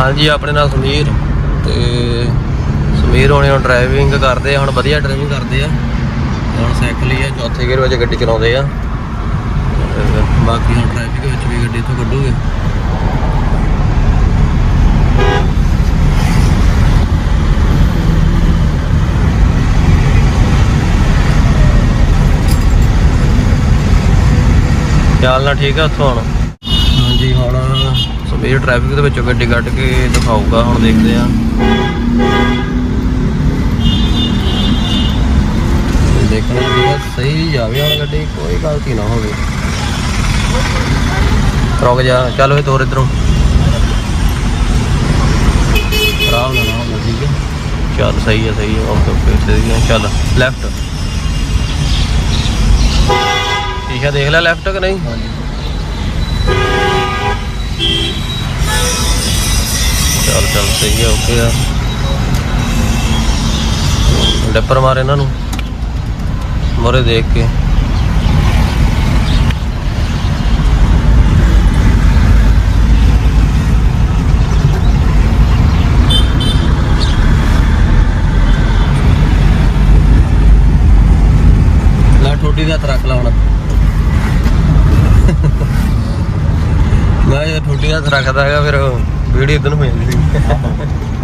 ਹਾਂਜੀ, ਆਪਣੇ ਨਾਲ ਸਮੀਰ ਤੇ ਸਮੀਰ ਹੋਣੇ ਹੁਣ ਡਰਾਈਵਿੰਗ ਕਰਦੇ ਆ, ਹੁਣ ਵਧੀਆ ਡਰਾਈਵਿੰਗ ਕਰਦੇ ਆ। ਤੇ ਹੁਣ ਸਾਈਕਲ ਹੀ ਆ, ਚੌਥੇ ਗੇਅਰ ਵਿੱਚ ਗੱਡੀ ਚਲਾਉਂਦੇ ਆ। ਤੇ ਬਾਕੀ ਹੁਣ ਟ੍ਰੈਫਿਕ ਵਿੱਚ ਵੀ ਗੱਡੀ ਇੱਥੋਂ ਕੱਢੂਗੇ। ਖਿਆਲ ਨਾਲ ਠੀਕ ਆ, ਉੱਥੋਂ ਹੁਣ ਹੁਣ ਸਵੇਰ ਟ੍ਰੈਫਿਕ ਦੇ ਵਿੱਚੋਂ ਗੱਡੀ ਕੱਢ ਕੇ ਦਿਖਾਊਗਾ, ਹੁਣ ਦੇਖਦੇ ਆ ਦੇਖਣਾ ਚਾਹੀਦਾ ਸਹੀ ਜਾਵੇ ਹੁਣ ਗੱਡੀ, ਕੋਈ ਗਲਤੀ ਨਾ ਹੋਵੇ। ਰੁਕ ਜਾ, ਚੱਲ ਵੇ ਤੋਰ ਇਧਰੋਂ। ਆਰਾਮ ਨਾਲ ਆਰਾਮ ਠੀਕ ਹੈ। ਚੱਲ ਸਹੀ ਹੈ ਸਹੀ ਹੈ ਓਕੇ ਓਕੇ ਸਹੀ ਹੈ ਚੱਲ ਲੈਫਟ ਠੀਕ ਹੈ ਦੇਖ ਲੈ ਲੈਫਟ ਕਿ ਨਹੀਂ? ਚੱਲ ਚੱਲ, ਸਹੀ ਹੈ ਓਕੇ ਆ। ਡੱਪਰ ਮਾਰ ਇਹਨਾਂ ਨੂੰ। ਮੋਰੇ ਦੇਖ ਕੇ। ਲੈ ਠੋਡੀ ਦਾ ਹੱਥ ਰੱਖ ਲਾ ਹੁਣ। ਮੈਂ ਜੇ ਠੋਡੀ ਦੇ ਹੱਥ ਰੱਖਦਾ ਹੈਗਾ, ਫਿਰ ਵੀਡੀਓ ਇਦਾਂ ਨੂੰ ਹੋ ਜਾਂਦੀ ਸੀ